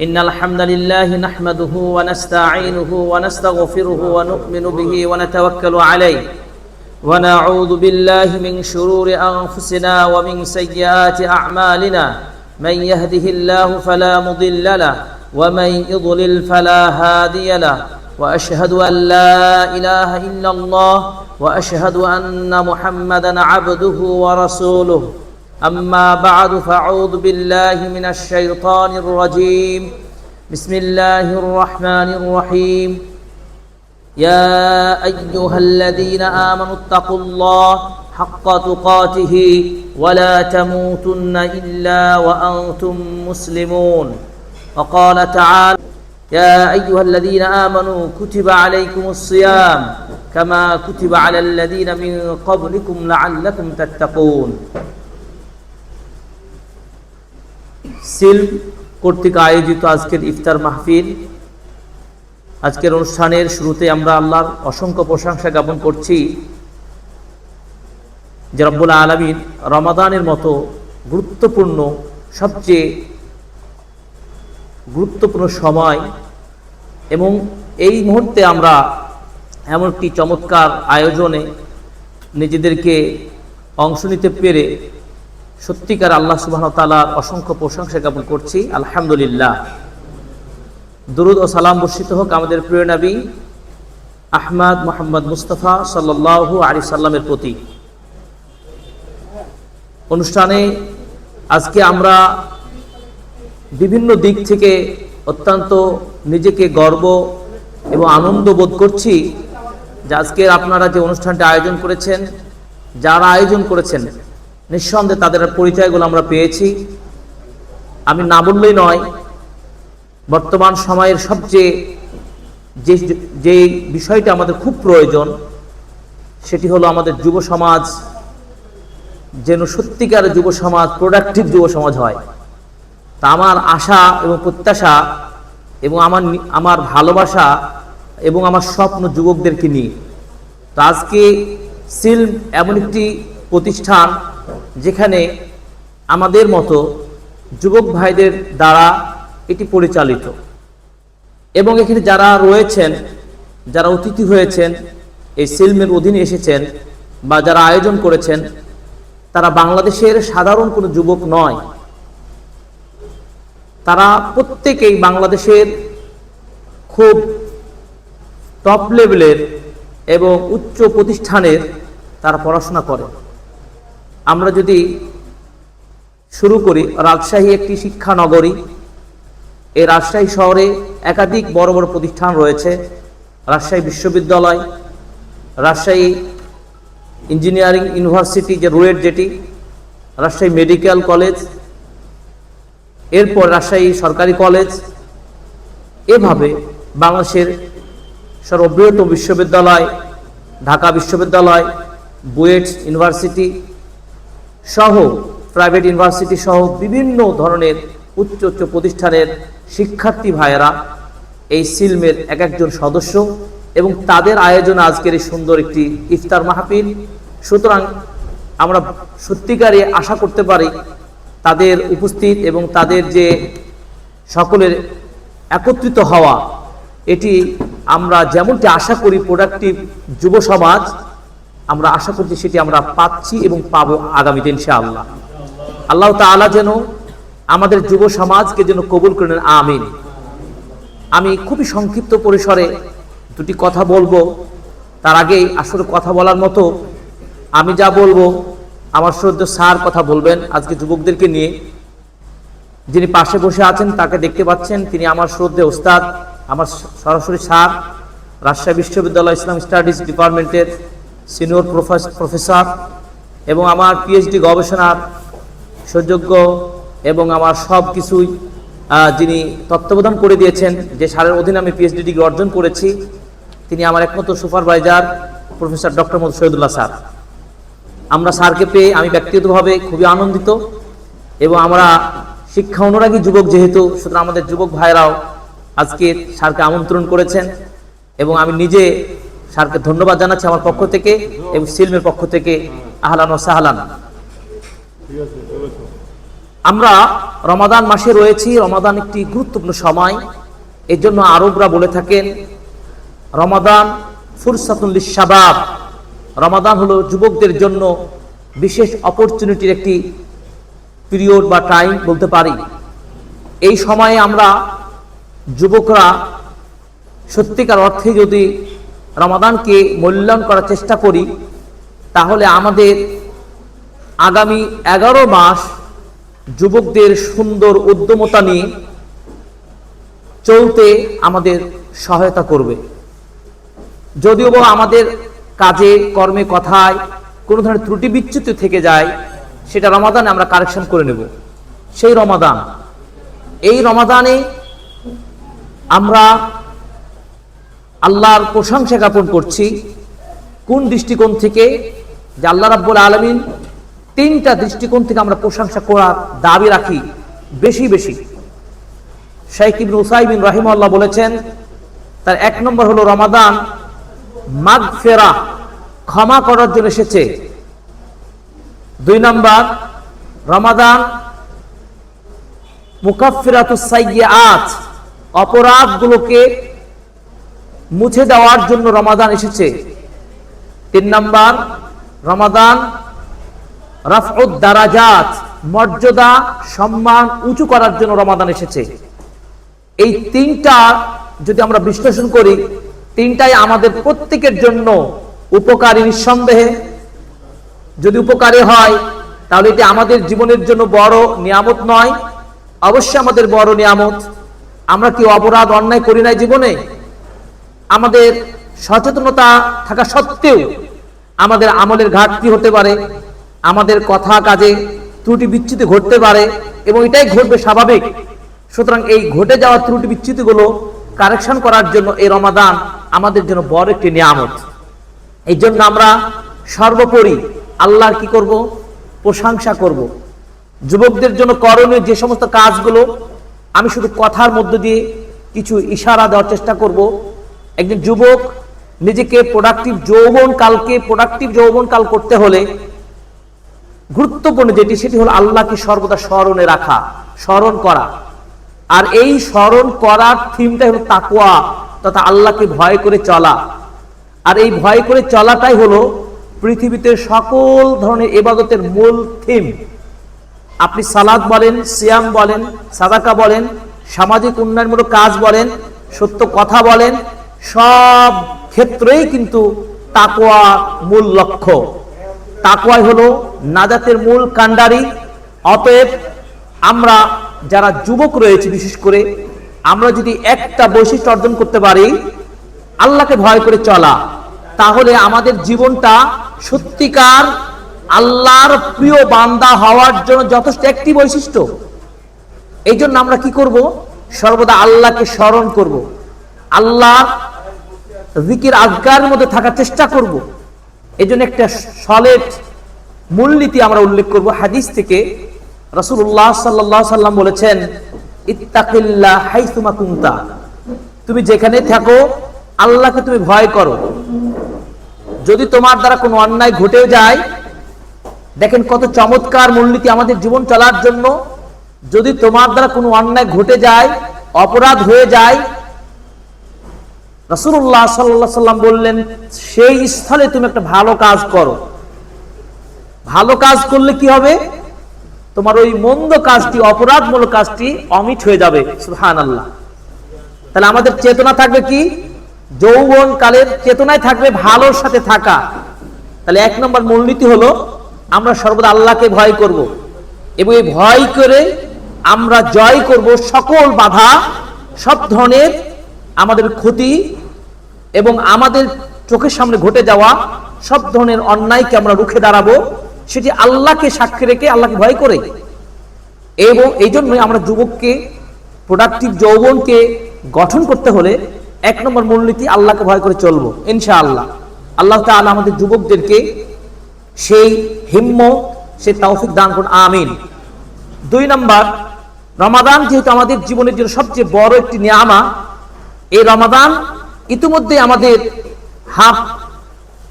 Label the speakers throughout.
Speaker 1: إن الحمد لله نحمده ونستعينه ونستغفره ونؤمن به ونتوكل عليه. ونعوذ بالله من شرور أنفسنا ومن سيئات أعمالنا. من يهده الله فلا مضل له ومن يضلل فلا هادي له. وأشهد أن لا إله إلا الله وأشهد أن محمدا عبده ورسوله. أما بعد فأعوذ بالله من الشيطان الرجيم. بسم الله الرحمن الرحيم. يا أيها الذين آمنوا اتقوا الله حق تقاته ولا تموتن إلا وأنتم مسلمون. وقال تعالى يا أيها الذين آمنوا كتب عليكم الصيام كما كتب على الذين من قبلكم لعلكم تتقون. Seal কর্তৃক আয়োজিত আজকের ইফতার মাহফিল। আজকের অনুষ্ঠানের শুরুতে আমরা আল্লাহর অসংখ্য প্রশংসা জ্ঞাপন করছি। যে রব্বুল আলমিন রমাদানের মতো গুরুত্বপূর্ণ, সবচেয়ে গুরুত্বপূর্ণ সময় এবং এই মুহূর্তে আমরা এমন একটি চমৎকার আয়োজনে নিজেদেরকে অংশ নিতে পেরে সত্যিকার আল্লাহ সুবাহ তালার অসংখ্য প্রশংসা জ্ঞাপন করছি। আলহামদুলিল্লাহ। দুরুদ ও সালাম বর্ষিত হোক আমাদের প্রিয় নাবী আহমাদ মোহাম্মদ মুস্তফা সাল্লাহ আলী সাল্লামের প্রতি। অনুষ্ঠানে আজকে আমরা বিভিন্ন দিক থেকে অত্যন্ত নিজেকে গর্ব এবং আনন্দ বোধ করছি যে আজকে আপনারা যে অনুষ্ঠানটি আয়োজন করেছেন, যারা আয়োজন করেছেন নিঃসন্দেহে তাদের পরিচয়গুলো আমরা পেয়েছি। আমি না বললেই নয়, বর্তমান সময়ের সবচেয়ে যে যে বিষয়টা আমাদের খুব প্রয়োজন, সেটি হলো আমাদের যুব সমাজ, যেন সত্যিকার যুব সমাজ প্রোডাক্টিভ যুব সমাজ হয়। তা আমার আশা এবং প্রত্যাশা এবং আমার আমার ভালোবাসা এবং আমার স্বপ্ন যুবকদেরকে নিয়ে। তো আজকে সিল এমন একটি প্রতিষ্ঠান যেখানে আমাদের মতো যুবক ভাইদের দ্বারা এটি পরিচালিত। এবং এখানে যারা রয়েছেন, যারা অতিথি হয়েছেন, এই সিলমের অধীনে এসেছেন বা যারা আয়োজন করেছেন, তারা বাংলাদেশের সাধারণ কোনো যুবক নয়। তারা প্রত্যেকেই বাংলাদেশের খুব টপ লেভেলের এবং উচ্চ প্রতিষ্ঠানের তারা পড়াশোনা করে আমরা যদি শুরু করি, রাজশাহী একটি শিক্ষা নগরী এই রাজশাহী শহরে একাধিক বড় বড় প্রতিষ্ঠান রয়েছে। রাজশাহী বিশ্ববিদ্যালয়, রাজশাহী ইঞ্জিনিয়ারিং ইউনিভার্সিটি যে রুয়েট যেটি, রাজশাহী মেডিকেল কলেজ, এরপর রাজশাহী সরকারি কলেজ। এভাবে বাংলাদেশের সর্ববৃহত্তম বিশ্ববিদ্যালয়, ঢাকা বিশ্ববিদ্যালয় বুয়েট ইউনিভার্সিটি সহ প্রাইভেট ইউনিভার্সিটি সহ বিভিন্ন ধরনের উচ্চ উচ্চ প্রতিষ্ঠানের শিক্ষার্থী ভাইয়েরা এই সিলমের এক একজন সদস্য এবং তাদের আয়োজন আজকের এই সুন্দর একটি ইফতার মাহফিল। সুতরাং আমরা সত্যিকারে আশা করতে পারি তাদের উপস্থিত এবং তাদের যে সকলের একত্রিত হওয়া, এটি আমরা যেমনটি আশা করি প্রোডাক্টিভ যুব সমাজ আমরা আশা করছি সেটি আমরা পাচ্ছি এবং পাবো আগামী দিন সে আল্লাহ আল্লাহ তালা যেন আমাদের যুব সমাজকে যেন কবুল করেন আমিন। আমি খুবই সংক্ষিপ্ত পরিসরে দুটি কথা বলব। তার আগেই আসলে কথা বলার মতো আমি যা বলব, আমার শ্রদ্ধ স্যার কথা বলবেন আজকে যুবকদেরকে নিয়ে। যিনি পাশে বসে আছেন তাকে দেখতে পাচ্ছেন, তিনি আমার শ্রদ্ধে ওস্তাদ, আমার সরাসরি স্যার, রাজশাহী বিশ্ববিদ্যালয় ইসলাম স্টাডিজ ডিপার্টমেন্টের সিনিয়র প্রফেসর এবং আমার পিএইচডি গবেষণার সুযোগ্য এবং আমার সব কিছুই যিনি তত্ত্বাবধান করে দিয়েছেন, যে স্যারের অধীনে আমি পিএইচডি ডিগ্রি অর্জন করেছি, তিনি আমার একমাত্র supervisor, professor doctor Mohammad Shahidullah sir. আমরা স্যারকে পেয়ে আমি ব্যক্তিগতভাবে খুবই আনন্দিত এবং আমরা শিক্ষা অনুরাগী যুবক যেহেতু, সুতরাং আমাদের যুবক ভাইরাও আজকে স্যারকে আমন্ত্রণ করেছেন এবং আমি নিজে স্যারকে ধন্যবাদ জানাচ্ছি আমার পক্ষ থেকে এবং সিলমের পক্ষ থেকে। আহলান ও সাহলান। আমরা রমাদান মাসে রয়েছি, রমাদান একটি গুরুত্বপূর্ণ সময়। এর জন্য আরবরা বলে থাকেন, রমাদান ফুরসাতুল শাবাব রমাদান হলো যুবকদের জন্য বিশেষ অপরচুনিটির একটি পিরিয়ড বা টাইম বলতে পারি। এই সময়ে আমরা যুবকরা সত্যিকার অর্থে যদি রমাদানকে মূল্যায়ন করার চেষ্টা করি, তাহলে আমাদের আগামী এগারো মাস যুবকদের সুন্দর উদ্যমতা নিয়ে চলতে আমাদের সহায়তা করবে। যদিও বা আমাদের কাজে, কর্মে, কথায় কোনো ধরনের ত্রুটি বিচ্যুতি থেকে যায়, সেটা রমাদানে আমরা কারেকশন করে নেব। সেই রমাদান, এই রমাদানে আমরা আল্লাহর প্রশংসা জ্ঞাপন করছি। কোন দৃষ্টিকোণ থেকে? যে আল্লাহ রাব্বুল আলমিন তিনটা দৃষ্টিকোণ থেকে আমরা প্রশংসা করার দাবি রাখি বেশি বেশি। শাইখ ইবনে উসাইবিন রাহিমাল্লাহ বলেছেন, তার এক নম্বর হলো রমাদান মাগ ফেরা ক্ষমা করার জন্য এসেছে। দুই নম্বর, রমাদান মুকাফিরাতুসাইয়াত অপরাধগুলোকে মুছে দেওয়ার জন্য রমাদান এসেছে। তিন নম্বর, রমাদান রাফউদ মর্যাদা, সম্মান উঁচু করার জন্য রমাদান এসেছে। এই তিনটা যদি আমরা বিশ্লেষণ করি, তিনটাই আমাদের প্রত্যেকের জন্য উপকারী নিঃসন্দেহে। যদি উপকারী হয়, তাহলে এটি আমাদের জীবনের জন্য বড় নিয়ামত নয়। অবশ্যই আমাদের বড় নিয়ামত। আমরা কি অপরাধ অন্যায় করি নাই জীবনে? আমাদের সচেতনতা থাকা সত্ত্বেও আমাদের আমলের ঘাটতি হতে পারে, আমাদের কথা কাজে ত্রুটি বিচ্যুতি ঘটতে পারে এবং এটাই ঘটবে স্বাভাবিক। সুতরাং এই ঘটে যাওয়া ত্রুটি বিচ্যুতিগুলো কারেকশন করার জন্য এই রমাদান আমাদের জন্য বড় একটি নিয়ামত। এই জন্য আমরা সর্বোপরি আল্লাহর কি করব? প্রশংসা করব। যুবকদের জন্য করণীয় যে সমস্ত কাজগুলো, আমি শুধু কথার মধ্য দিয়ে কিছু ইশারা দেওয়ার চেষ্টা করব। একজন যুবক নিজেকে প্রোডাক্টিভ যৌবন কালকে প্রোডাক্টিভ যৌবন কাল করতে হলে গুরুত্বপূর্ণ যেটি, সেটি হলো আল্লাহকে সর্বদা স্মরণে রাখা, স্মরণ করা। আর এই স্মরণ করার থিমটা হলো তাকুয়া তথা আল্লাহকে ভয় করে চলা। আর এই ভয় করে চলাটাই হলো পৃথিবীতে সকল ধরনের এবাদতের মূল থিম আপনি সালাদ বলেন, সিয়াম বলেন, সাদাকা বলেন, সামাজিক উন্নয়নমূলক কাজ বলেন, সত্য কথা বলেন সব ক্ষেত্রেই কিন্তু তাকোয়া মূল লক্ষ্য। তাকোয়াই হলো নাজাতের মূল কাণ্ডারি। অতএব আমরা যারা যুবক রয়েছে, বিশেষ করে আমরা যদি একটা বৈশিষ্ট্য অর্জন করতে পারি, আল্লাহকে ভয় করে চলা, তাহলে আমাদের জীবনটা সত্যিকার আল্লাহর প্রিয় বান্দা হওয়ার জন্য যথেষ্ট একটি বৈশিষ্ট্য। এই জন্য আমরা কি করব? সর্বদা আল্লাহকে স্মরণ করব। আল্লাহ জিকির আজগার মধ্যে থাকার চেষ্টা করব। এই জন্য একটা সলেট মূলনীতি আমরা উল্লেখ করব। হাদিস থেকে রসুল্লাহ সাল্লাহ সাল্লাম বলেছেন, ইত্তাকিল্লা হাইসুমা কুন্তা। তুমি যেখানে থাকো, আল্লাহকে তুমি ভয় করো। যদি তোমার দ্বারা কোনো অন্যায় ঘটেও যায়, দেখেন কত চমৎকার মূলনীতি আমাদের জীবন চলার জন্য। যদি তোমার দ্বারা কোনো অন্যায় ঘটে যায়, অপরাধ হয়ে যায় রসুল্লাহ সাল্লাহ সাল্লাম বললেন, সেই স্থলে তুমি একটা ভালো কাজ করো। ভালো কাজ করলে কি হবে? তোমার ওই মন্দ কাজটি, অপরাধমূলক কাজটি অমিট হয়ে যাবে। সুহান আল্লাহ তাহলে আমাদের চেতনা থাকবে কি? যৌবন কালের চেতনায় থাকবে, ভালোর সাথে থাকা। তাহলে এক নম্বর মূলনীতি হলো, আমরা সর্বদা আল্লাহকে ভয় করব। এবং এই ভয় করে আমরা জয় করব সকল বাধা, সব ধরনের আমাদের ক্ষতি এবং আমাদের চোখের সামনে ঘটে যাওয়া সব ধরনের অন্যায়কে আমরা রুখে দাঁড়াবো, সেটি আল্লাহকে সাক্ষী রেখে আল্লাহকে ভয় করে? এবং এই জন্যই আমরা যুবককে প্রোডাক্টিভ যৌবনকে গঠন করতে হলে এক নম্বর মূলনীতি আল্লাহকে ভয় করে চলবো ইনশা আল্লাহ আল্লাহ তাআলা আমাদের যুবকদেরকে সেই হিম্ম সে তৌফিক দান করুন, আমিন। দুই নম্বর, রমাদান যেহেতু আমাদের জীবনের জন্য সবচেয়ে বড় একটি নিয়ামা এই রমাদান ইতিমধ্যে আমাদের হাফ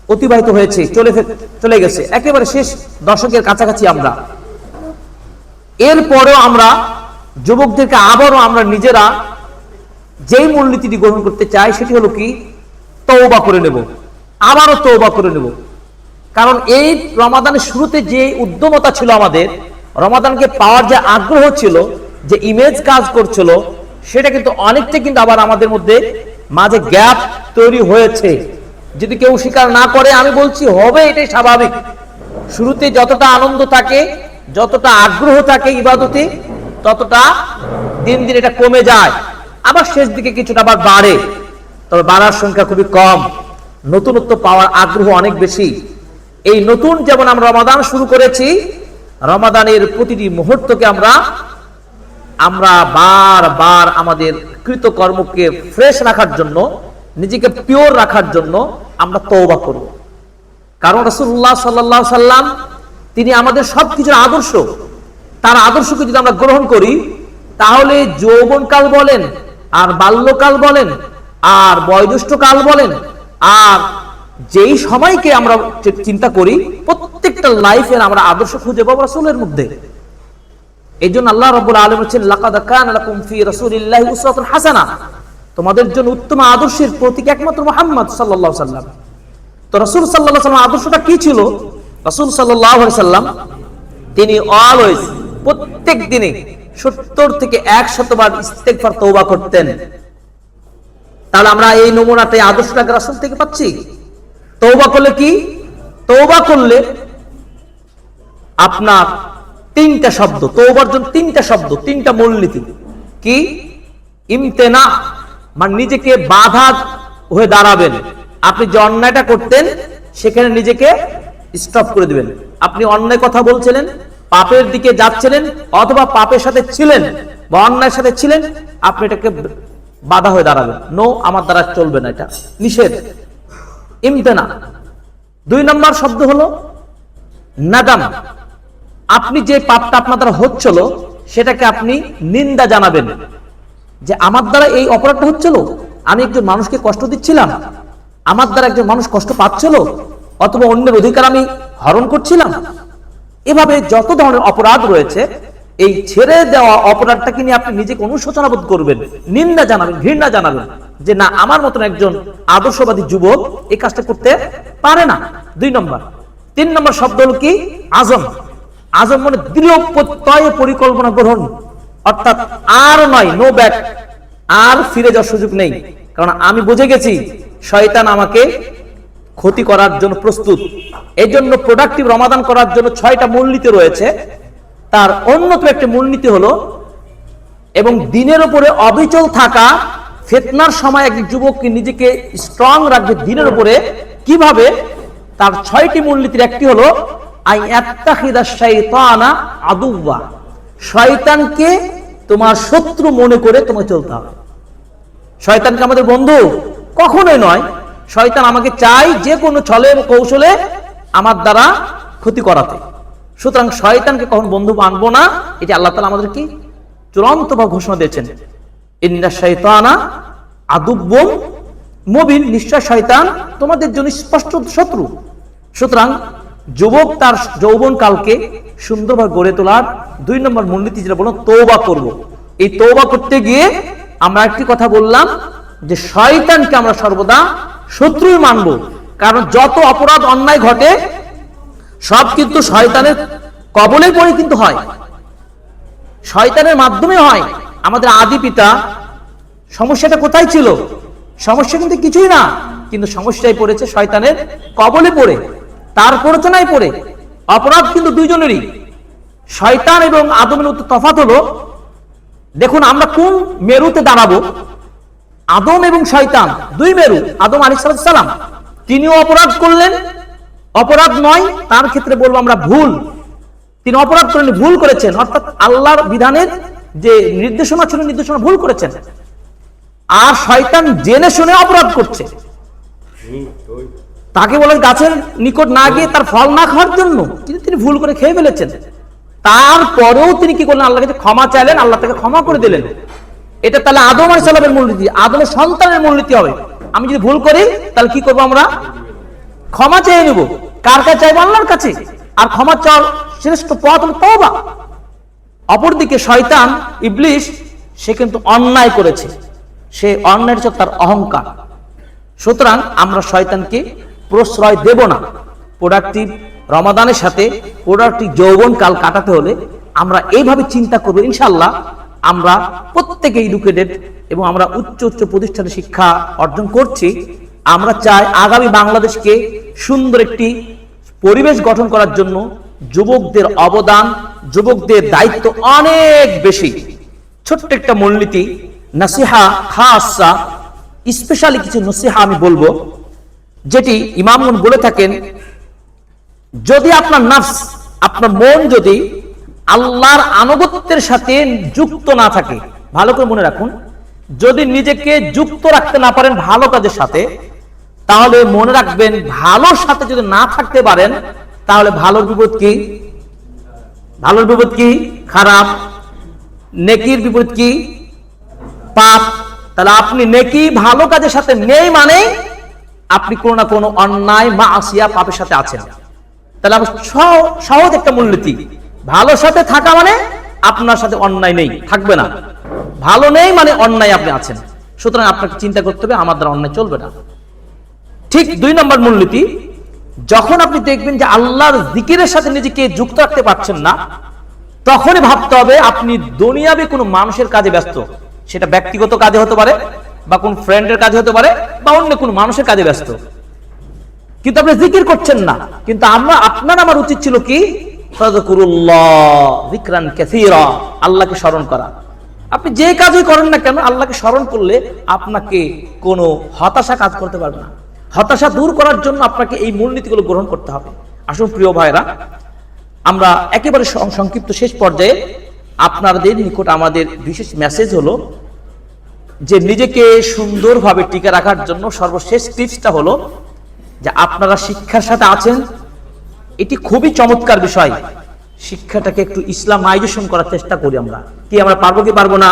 Speaker 1: অতিবাহিত হয়েছে, চলে চলে গেছে। একেবারে শেষ দশকের কাছাকাছি আমরা। এরপরেও আমরা যুবকদেরকে আবারও আমরা নিজেরা যেই মূলনীতিটি গ্রহণ করতে চাই, সেটি হলো কি? তওবা করে নেব। আবারও তওবা করে নেব। কারণ এই রমাদানের শুরুতে যে উদ্যমতা ছিল আমাদের, রমাদানকে পাওয়ার যে আগ্রহ ছিল, যে ইমেজ কাজ করছিল সেটা কিন্তু অনেকটা কিন্তু আবার আমাদের মধ্যে মাঝে গ্যাপ তৈরি হয়েছে। যদি কেউ স্বীকার না করে, আমি বলছি হবে, এটাই স্বাভাবিক। শুরুতে যতটা আনন্দ থাকে, যতটা আগ্রহ থাকে ইবাদতে, ততটা দিন দিন এটা কমে যায়। আবার শেষ দিকে কিছুটা আবার বাড়ে। তবে বাড়ার সংখ্যা খুবই কম। নতুনত্ব পাওয়ার আগ্রহ অনেক বেশি। এই নতুন যেমন আমরা রমাদান শুরু করেছি, রমাদানের প্রতিটি মুহূর্তকে আমরা আমরা বারবার আমাদের কৃতকর্মকে ফ্রেশ রাখার জন্য, নিজেকে পিওর রাখার জন্য আমরা তৌবা করব। কারণ রাসূলুল্লাহ সাল্লাল্লাহু সাল্লাম, তিনি আমাদের সবকিছুর আদর্শ। তার আদর্শকে যদি আমরা গ্রহণ করি, তাহলে যৌবনকাল বলেন, আর বাল্যকাল বলেন, আর বয়োজ্যেষ্ঠ কাল বলেন, আর যেই সময়কে আমরা চিন্তা করি, প্রত্যেকটা লাইফের আমরা আদর্শ খুঁজে পাবো রাসূলের মধ্যে। এই জন্য আল্লাহ রব্বুল আলম হাসানা। তোমাদের জন্য উত্তম আদর্শের প্রতীক একমাত্র মুহাম্মদ আলাইহি সাল্লাম। তো রাসূল আলাইহি সাল্লাম আদর্শটা কি ছিল? রাসূল সাল্লাল্লাহু সাল্লাম, তিনি অলওয়েজ প্রত্যেক দিনে 70 থেকে 100 বার ইস্তেগফার, তওবা করতেন। তাহলে আমরা এই নমুনাতে আদর্শটাকে রাসূল থেকে পাচ্ছি। তৌবা করলে কি? তৌবা করলে আপনার তিনটা শব্দ তৌবার জন্য তিনটা শব্দ, তিনটা মূলনীতি। কি? ইমতেনা মানে নিজেকে বাধা হয়ে দাঁড়াবেন। আপনি যে অন্যায়টা করতেন, সেখানে নিজেকে স্টপ করে দিবেন। আপনি অন্যায় কথা বলছিলেন, পাপের দিকে যাচ্ছিলেন, অথবা পাপের সাথে ছিলেন বা অন্যায়ের সাথে ছিলেন, আপনি এটাকে বাধা হয়ে দাঁড়াবেন। নো আমার দ্বারা চলবে না এটা। নিষেধ। ইমতেনা। দুই নম্বর শব্দ হলো নাদাম। আপনি যে পাপটা আপনার দ্বারা হচ্ছিল, সেটাকে আপনি নিন্দা জানাবেন। যে আমার দ্বারা এই অপরাধটা হচ্ছিল? আমি একজন মানুষকে কষ্ট দিচ্ছিলাম। আমার দ্বারা একজন মানুষ কষ্ট পাচ্ছিল? অথবা অন্যের অধিকার আমি হরণ করছিলাম? এভাবে যত ধরনের অপরাধ রয়েছে, এই ছেড়ে দেওয়া অপরাধটাকে নিয়ে আপনি নিজেকে অনুশোচনা বোধ করবেন, নিন্দা জানাবেন, ঘৃণা জানাবেন যে না, আমার মতন একজন আদর্শবাদী যুবক এই কাজটা করতে পারে না। দুই নম্বর। তিন নম্বর শব্দ হল কি? আজম। আজম মানে দৃঢ় প্রত্যয় পরিকল্পনা গ্রহণ, অর্থাৎ আর নয় নো ব্যাক আর ফিরে যাওয়ার সুযোগ নেই। কারণ আমি বুঝে গেছি, শয়তান আমাকে ক্ষতি করার জন্য প্রস্তুত। এই জন্য প্রোডাক্টিভ রমাদান করার জন্য ছয়টা মূলনীতি রয়েছে। তার অন্যতম একটি মূলনীতি হলো, এবং দিনের উপরে অবিচল থাকা, ফেতনার সময় একজন যুবককে নিজেকে স্ট্রং রাখবে দিনের উপরে, কীভাবে? তার ছয়টি মূলনীতির একটি হলো শয়তানকে তোমার শত্রু মনে করে তোমায় চলতে হবে। শয়তানকে আমাদের বন্ধু? কখনোই নয়। শয়তান আমাকে চাই যে কোনো ছলে কৌশলে আমার দ্বারা ক্ষতি করাতে। সুতরাং শয়তানকে কখন বন্ধু মানবো না, এটি আল্লাহ তালা আমাদের কি? চূড়ান্ত বা ঘোষণা দিয়েছেন। ইন্না শয়তানা আদুব্বম মবিন। নিশ্চয় শয়তান তোমাদের জন্য স্পষ্ট শত্রু। সুতরাং যুবক তার যৌবন কালকে সুন্দরভাবে গড়ে তোলার দুই নম্বর মূলনীতি যেটা বললাম তৌবা করব। এই তৌবা করতে গিয়ে আমরা একটি কথা বললাম যে শয়তানকে আমরা সর্বদা শত্রুই মানব। কারণ যত অপরাধ অন্যায় ঘটে, সব কিন্তু শয়তানের কবলে পড়ে কিন্তু হয়। শয়তানের মাধ্যমে হয়। আমাদের আদি পিতা, সমস্যাটা কোথায় ছিল? সমস্যা কিন্তু কিছুই না। কিন্তু সমস্যায় পড়েছে শয়তানের কবলে পড়ে। তার প্ররোচনায় পড়ে। অপরাধ কিন্তু দুইজনেরই। শয়তান এবং আদমের তফাত হলো, দেখুন আমরা কোন মেরুতে দাঁড়াবো? আদম এবং শয়তান, দুই মেরু, আদম আলী সালাম। তিনিও অপরাধ করলেন, অপরাধ নয়, তার ক্ষেত্রে বলব আমরা ভুল। তিনি অপরাধ করেন ভুল করেছেন। অর্থাৎ আল্লাহর বিধানের যে নির্দেশনা ছিল, নির্দেশনা ভুল করেছেন। আর শয়তান জেনে শুনে অপরাধ করছে। তাকে বলে গাছের নিকট না গিয়ে তার ফল না খাওয়ার জন্য। কিন্তু তিনি ভুল করে খেয়ে ফেলেছেন। তারপরেও তিনি কি করলেন? আল্লাহ ক্ষমা চাইলেন, আল্লাহ তাকে ক্ষমা করে দিলেন। এটা তাহলে আদম আলী সাল্লামের মূলনীতি আদমের সন্তানের মূলনীতি হবে। আমি যদি ভুল করি, তাহলে কি করব আমরা? ক্ষমা চেয়ে নেব। কার কাছে চাইব? আল্লাহর কাছে। আর ক্ষমা চাওয়ার শ্রেষ্ঠ পথ হলো তওবা। অপরদিকে শয়তান, ইবলিশ, সে কিন্তু অন্যায় করেছে। সে অন্যায়ের তার অহংকার। সুতরাং আমরা শয়তানকে প্রশ্রয় দেব না। প্রোডাক্টিভ রমাদানের সাথে প্রোডাক্টিভ যৌবন কাল কাটাতে হলে আমরা এইভাবে চিন্তা করব ইনশাল্লাহ আমরা প্রত্যেকে এডুকেটেড এবং আমরা উচ্চ উচ্চ প্রতিষ্ঠানে শিক্ষা অর্জন করছি। আমরা চাই আগামী বাংলাদেশকে সুন্দর একটি পরিবেশ গঠন করার জন্য যুবকদের অবদান, যুবকদের দায়িত্ব অনেক বেশি। ছোট্ট একটা মূলনীতি, নাসিহা, খাসা স্পেশালি কিছু নসিহা আমি বলব। যেটি ইমামগণ বলে থাকেন, যদি আপনার নাফস, আপনার মন যদি আল্লাহর আনুগত্যের সাথে যুক্ত না থাকে, ভালো করে মনে রাখুন, যদি নিজেকে যুক্ত রাখতে না পারেন ভালো কাজের সাথে, তাহলে মনে রাখবেন ভালোর সাথে যদি না থাকতে পারেন, তাহলে ভালোর বিপদ কি? ভালোর বিপদ কি? খারাপ। নেকির বিপদ কি? পাপ। তাহলে আপনি নেকি ভালো কাজের সাথে নেই মানে আপনি কোনো না কোনো অন্যায় মা আসিয়া পাপের সাথে আছেন। তাহলে আবার সহজ একটা মূলনীতি ভালোর সাথে থাকা মানে আপনার সাথে অন্যায় নেই, থাকবে না। ভালো নেই মানে অন্যায় আপনি আছেন। সুতরাং আপনাকে চিন্তা করতে হবে, আমার দ্বারা অন্যায় চলবে না। ঠিক দুই নম্বর মূলনীতি যখন আপনি দেখবেন যে আল্লাহর জিকিরের সাথে নিজেকে যুক্ত রাখতে পারছেন না, তখনই ভাবতে হবে, আপনি দুনিয়াবে কোনো মানুষের কাজে ব্যস্ত। সেটা ব্যক্তিগত কাজে হতে পারে বা কোন ফ্রেন্ডের কাজে হতে পারে, বা অন্য কোনো মানুষের কাজে ব্যস্ত। কিন্তু আপনি জিকির করছেন না। কিন্তু আমরা, আপনার আমার উচিত ছিল কি? আল্লাহকে স্মরণ করা। আপনি যে কাজই করেন না কেন, আল্লাহকে স্মরণ করলে আপনাকে কোনো হতাশা কাজ করতে পারবে না। হতাশা দূর করার জন্য আপনাকে এই মূলনীতিগুলো গ্রহণ করতে হবে। আসুন প্রিয় ভাইরা, আমরা একেবারে সংক্ষিপ্ত শেষ পর্যায়ে আপনাদের নিকট আমাদের বিশেষ মেসেজ হলো যে নিজেকে সুন্দরভাবে টিকে রাখার জন্য সর্বশেষ টিপসটা হলো যে আপনারা শিক্ষার সাথে আছেন, এটি খুবই চমৎকার বিষয়। শিক্ষাটাকে একটু ইসলামাইজেশন করার চেষ্টা করি আমরা। কি আমরা পারব কি পারব না?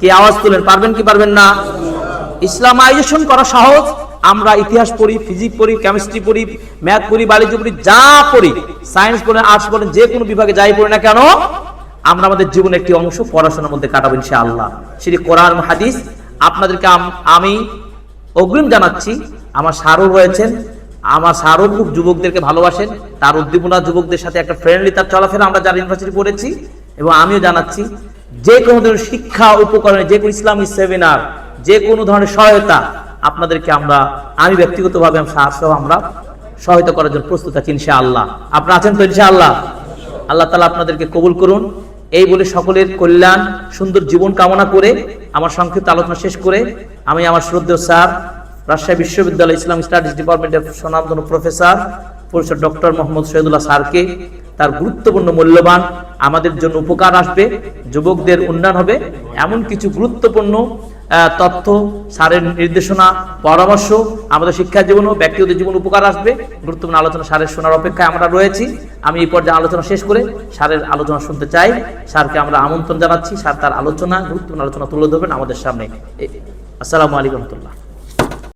Speaker 1: কি আওয়াজ তুলেন, পারবেন কি পারবেন না? ইসলামাইজেশন করা সহজ। আমরা ইতিহাস পড়ি ফিজিক্স পড়ি কেমিস্ট্রি পড়ি ম্যাথ পড়ি বায়োলজি পড়ি, যা পড়ি সায়েন্স পড়েন আর্টস পড়েন যে কোনো বিভাগে যাই পড়ি না কেন আমরা আমাদের জীবনের একটি অংশ পড়াশোনার মধ্যে কাটাবো ইনশাআল্লাহ। সেটি কোরআন হাদিস। আপনাদেরকে আম- অগ্রিম জানাচ্ছি, আমার সারও রয়েছেন, আমার সারও খুব যুবকদেরকে ভালোবাসেন, তার উদ্দীপনা যুবকদের সাথে একটা ফ্রেন্ডলি তার চলাফেরা আমরা যারা ইউনিভার্সিটি পড়েছি, এবং আমিও জানাচ্ছি, যে কোনো ধরনের শিক্ষা উপকরণে, যে কোনো ইসলামী সেমিনার যে কোনো ধরনের সহায়তা আপনাদেরকে আমরা, আমি ব্যক্তিগতভাবে সহ আমরা সহায়তা করার জন্য প্রস্তুত আছি ইনশাআল্লাহ। আপনারা আছেন তো ইনশাআল্লাহ? আল্লাহ তালা আপনাদেরকে কবুল করুন। এই বলে সকলের কল্যাণ, সুন্দর জীবন কামনা করে আমার সংক্ষিপ্ত আলোচনা শেষ করে আমি আমার শ্রদ্ধেয় স্যার, রাজশাহী বিশ্ববিদ্যালয় ইসলাম স্টাডিজ ডিপার্টমেন্টের সনাতন professor professor doctor Mohammad Shahidullah স্যারকে তার গুরুত্বপূর্ণ মূল্যবান, আমাদের জন্য উপকার আসবে, যুবকদের উন্নয়ন হবে, এমন কিছু গুরুত্বপূর্ণ তথ্য সারের নির্দেশনা, পরামর্শ, আমাদের শিক্ষা জীবন ও ব্যক্তিগত জীবন উপকার আসবে। গুরুত্বপূর্ণ আলোচনা সারের শোনার অপেক্ষায় আমরা রয়েছি। আমি এই পর্যায়ে আলোচনা শেষ করে স্যারের আলোচনা শুনতে চাই। স্যারকে আমরা আমন্ত্রণ জানাচ্ছি। স্যার তার আলোচনা, গুরুত্বপূর্ণ আলোচনা তুলে ধরবেন আমাদের সামনে। আসসালামু আলাইকুম রহমতুল্লাহ।